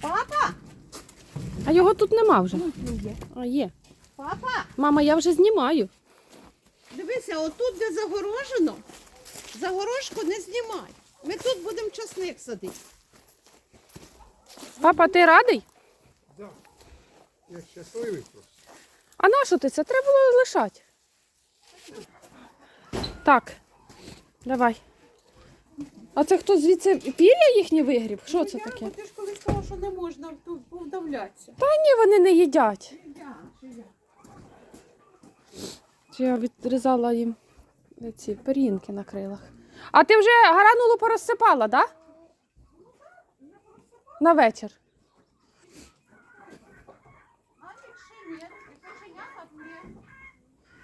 Папа! А його тут нема вже. Є. А є. Папа! Мама, я вже знімаю. Дивися, отут, де загорожено, загорожку не знімай. Ми тут будемо часник садити. Папа, ти радий? Да. Я щасливий просто. А на що ти? Це треба було лишати. Так, давай. А це хто звідси пір'я їхнє вигріб? Що це таке? Ти ж колись сказала, що не можна тут повдавлятися. Та ні, вони не їдять. Я відрізала їм ці перінки на крилах. А ти вже гранулу порозсипала, так? Да? На вечір.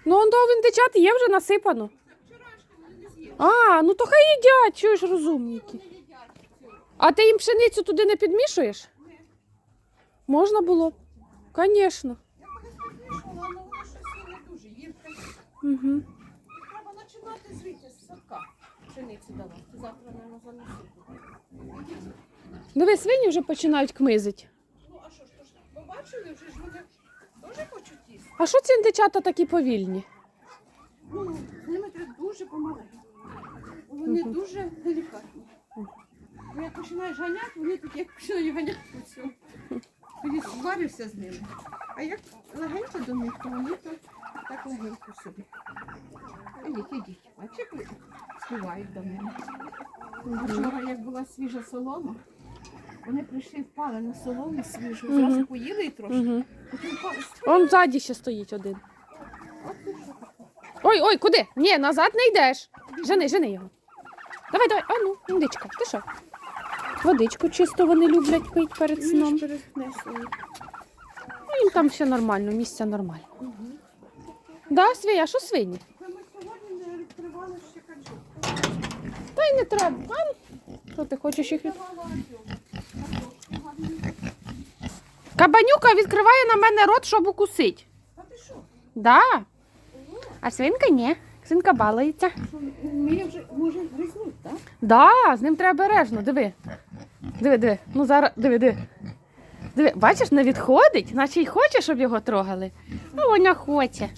Ну, он до віндичат є вже насипано. А, ну то хай їдять, чуєш розумніки. А ти їм пшеницю туди не підмішуєш? Можна було. Звісно. Дуже. Угу. треба починати звідти з садка. Пшеницю давати. Завтра, мабуть, занесу. Диви, свині вже починають кмизити. Ну, а що ж, то ж, ви бачили, вже ж вони теж хочуть їсти. А що ці індичата такі повільні? Ну, з ними треба дуже помаленьку. Вони дуже делікатні. Бо як починаєш ганяти, вони такі, як починають ганяти по всьому. Тоді зварився з ними. А як легенько до них, то вони то так легенько собі. Ідіть, ідіть. Бачиш, як співають до мене. Вчора, як була свіжа солома, вони прийшли, впали на солому свіжу, зразу поїли і трошки. Потім впали, Он ззаді ще стоїть один. От ти що. Ой, ой, куди? Ні, назад не йдеш. Жени, жени його. Давай, давай, а ну, індичка, ти що? Водичку чисто вони люблять пити перед сном. Ну, їм там все нормально, місця нормально. Да, свій, а що свині? Ми сьогодні не відкривали ще качок. Та й не треба. А, ну, що ти хочеш їх від... Кабанюка відкриває на мене рот, щоб укусить. А ти що? Да. А свинка ні. Свинка балується. Що, вже, може, так? Да, з ним треба бережно, диви. Диви, диви. Ну зараз, диви, диви. Диви, бачиш, не відходить, наче й хоче, щоб його трогали. Ну, вона хоче.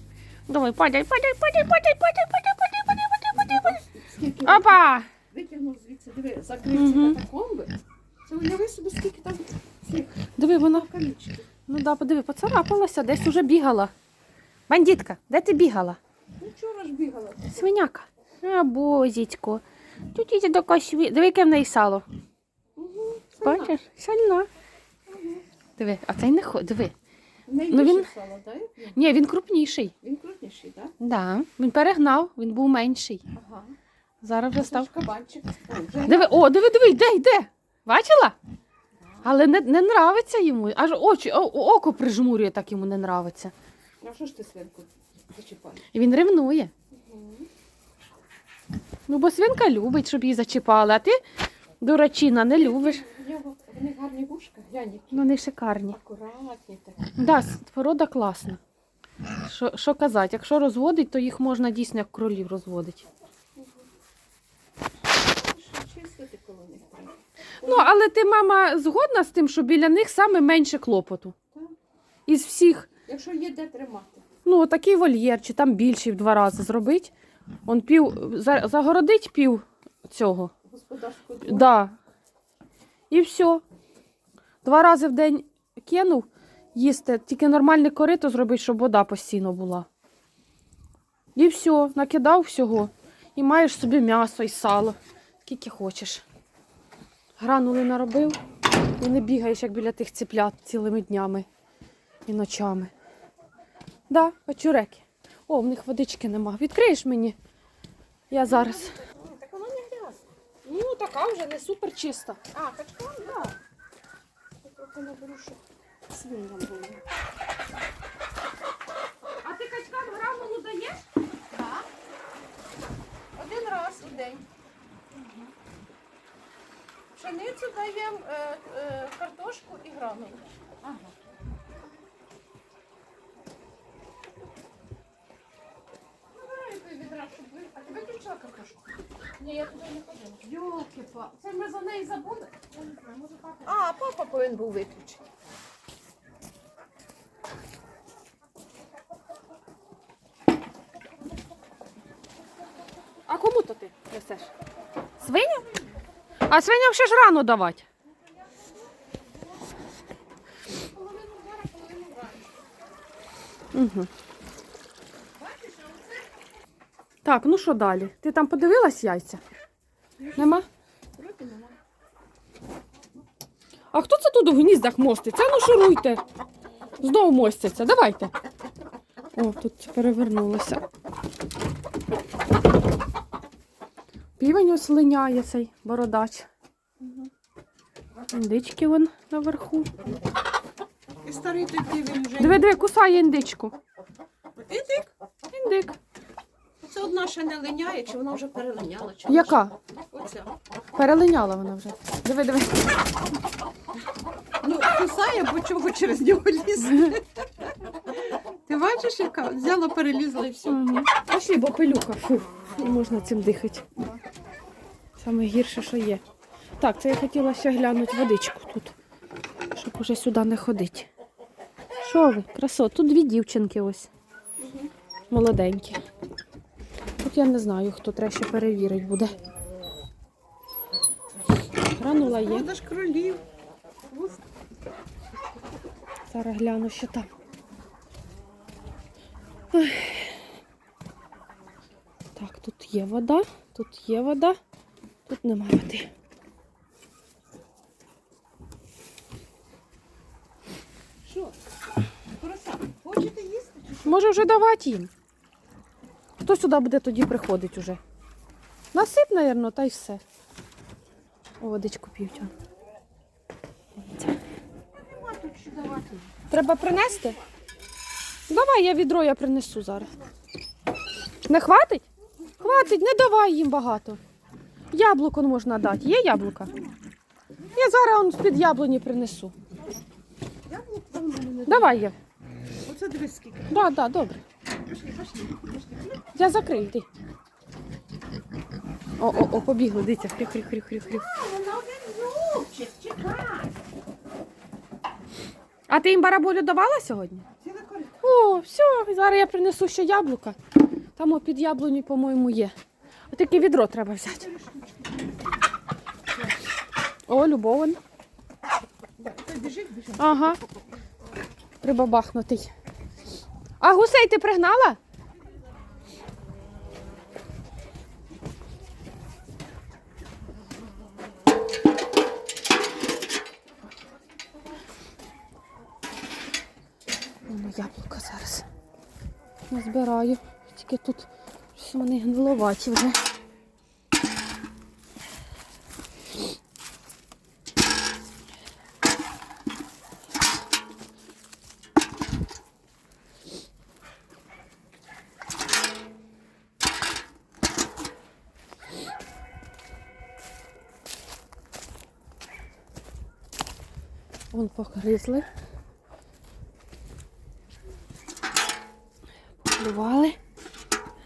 Давай, падай, падай, падай, падай, падай, падай, падай, падай, падай, падай, падай. Опа! витягнув звідси, диви, закрив ці Мгм. катакомби. Це уяви собі, скільки там цих Диви, вона. камічків. Ну да, подиви, поцарапалася, десь уже бігала. Бандитка, де ти бігала? Ну, вчора ж бігала. Свиняка. А, бозітько. Тут іде до косві. Диви, яке в неї сало. Угу. Бачиш? Сальна. Диви, а цей не ходить. Диви. Ну, він- сало, так? Ні, він крупніший. Він крупніший, так? Да, він перегнав, він був менший. Ага. Зараз вже став. кабанчик. О, Диви, о, диви, диви, йде, йде. Бачила? Але не, не нравиться йому. Аж очі, о, око прижмурює, так йому не нравиться. А що ж ти свинку зачіпаєш? І він ревнує. Ну, бо свинка любить, щоб її зачіпали, а ти, дурачина, не любиш. У нього в них гарні вушка, глянь, які Ну, вони шикарні. акуратні такі. Да, с- порода класна. Що, що казати, якщо розводить, то їх можна дійсно як кролів розводити. Що чистити коло них треба. Ну, але ти, мама, згодна з тим, що біля них саме менше клопоту. Так. Із всіх, Якщо є де тримати. ну, такий вольєр, чи там більший в два рази зробить. Он пів, за- загородить пів цього. Господарську. Да. І все. Два рази в день кинув їсти, тільки нормальне корито зробить, щоб вода постійно була. І все, накидав всього. І маєш собі м'ясо і сало, скільки хочеш. Гранули наробив і не бігаєш, як біля тих ціплят цілими днями і ночами. Да, очуреки. О, в них водички нема. Відкриєш мені? Я зараз. Так воно не грязне. Ну, така вже не супер чиста. А, качкам, так. Да. Я трохи наберу, щоб свиням було. А ти качкам гранулу даєш? Так. Один раз у день. Пшеницю даємо, е, е, картошку і гранулу. Ага. А ти виключила картошку? Ні, я туди не ходила. Йолки па. Це ми за неї забули? Я не знаю, А, папа повинен був виключити. А кому то ти несеш? Свиням? А свиням ще ж рано давати. Угу. Так, ну що далі? Ти там подивилась яйця? Нема? А хто це тут у гніздах моститься? Ну шуруйте. Знову мостяться. Давайте. О, тут перевернулося. Півень ось линяє цей бородач. Індички вон наверху. І старий той півень вже. Диви, диви, кусає індичку. Індик. Індик. Це одна ще не линяє, чи вона вже перелиняла? Чи Яка? Оця. Перелиняла вона вже. Диви, диви. Ну, кусає, бо чого через нього лізе. Ти бачиш, яка? Взяла, перелізла і все. Угу. Пошли, бо пилюка. Фу, не можна цим дихати. Саме гірше, що є. Так, це я хотіла ще глянути водичку тут, щоб уже сюди не ходити. Що ви, красо? Тут дві дівчинки ось. Молоденькі. Тут я не знаю, хто треба ще перевірить буде. Гранула є. Правда ж кролів. Зараз гляну, що там. Ой. Так, тут є вода, тут є вода, тут нема води. Що? Порося, хочете їсти? Може вже давати їм. Хто сюди буде тоді приходить уже? Насип, мабуть, та й все. О, водичку п'ють. Треба принести? Давай, я відро я принесу зараз. Не хватить? Хватить, не давай їм багато. Яблуко можна дати. Є яблука? Я зараз он з-під яблуні принесу. Давай я. Оце дивись скільки. Да, да, добре. Я закрию, йди. О, о, о, побігли, дивіться, хрю, хрю, хрю, хрю, хрю. Вона один зубчик, чекай. А ти їм бараболю давала сьогодні? О, все, зараз я принесу ще яблука. Там о, під яблуню, по-моєму, є. Отаке відро треба взяти. О, любовен. Ага. Прибабахнутий. А гусей ти пригнала? Воно яблука зараз. Назбираю. Тільки тут щось вони гниловаті вже. Вон погризли. Поплювали.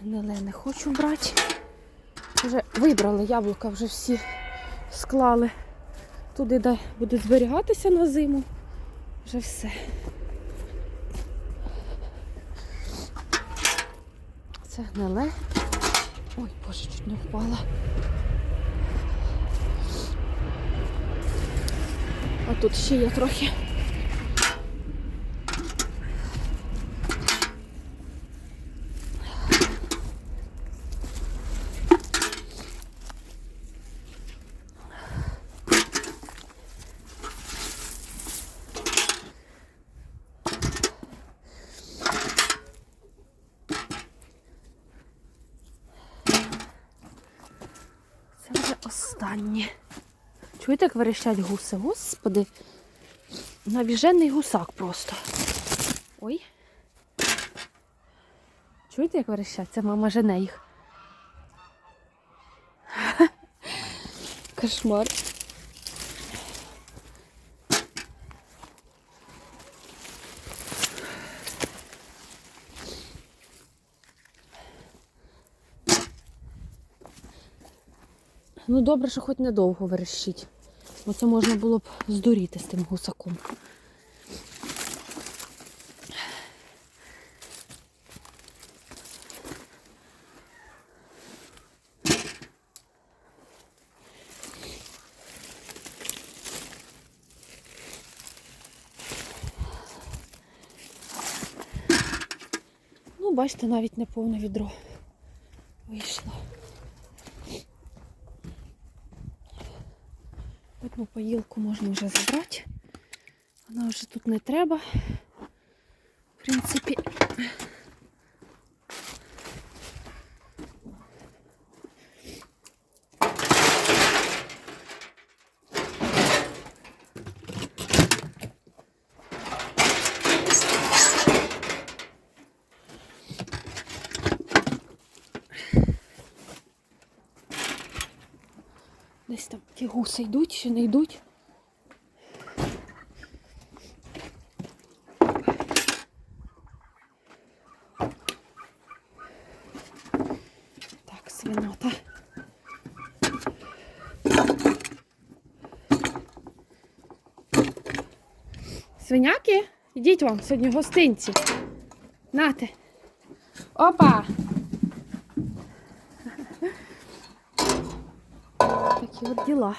Гниле не хочу брати. Вже вибрали яблука, вже всі склали туди, де буде зберігатися на зиму. Вже все. Це гниле. Ой, боже, чуть не впала. А тут ще є трохи. Це останнє. Чуєте, як верещать гуси? Господи. Навіжений гусак просто. Ой. Чуєте, як верещать? Це мама жене їх. Кошмар. Ну добре, що хоч недовго верещить. Бо це можна було б здуріти з тим гусаком. Ну, бачите, навіть не повне відро Одну поїлку можна вже забрати. Вона вже тут не треба. В принципі. Десь там ті гуси йдуть чи не йдуть. Так, свинота. Свиняки, ідіть вам сьогодні гостинці. Нате. Опа! Такі от діла.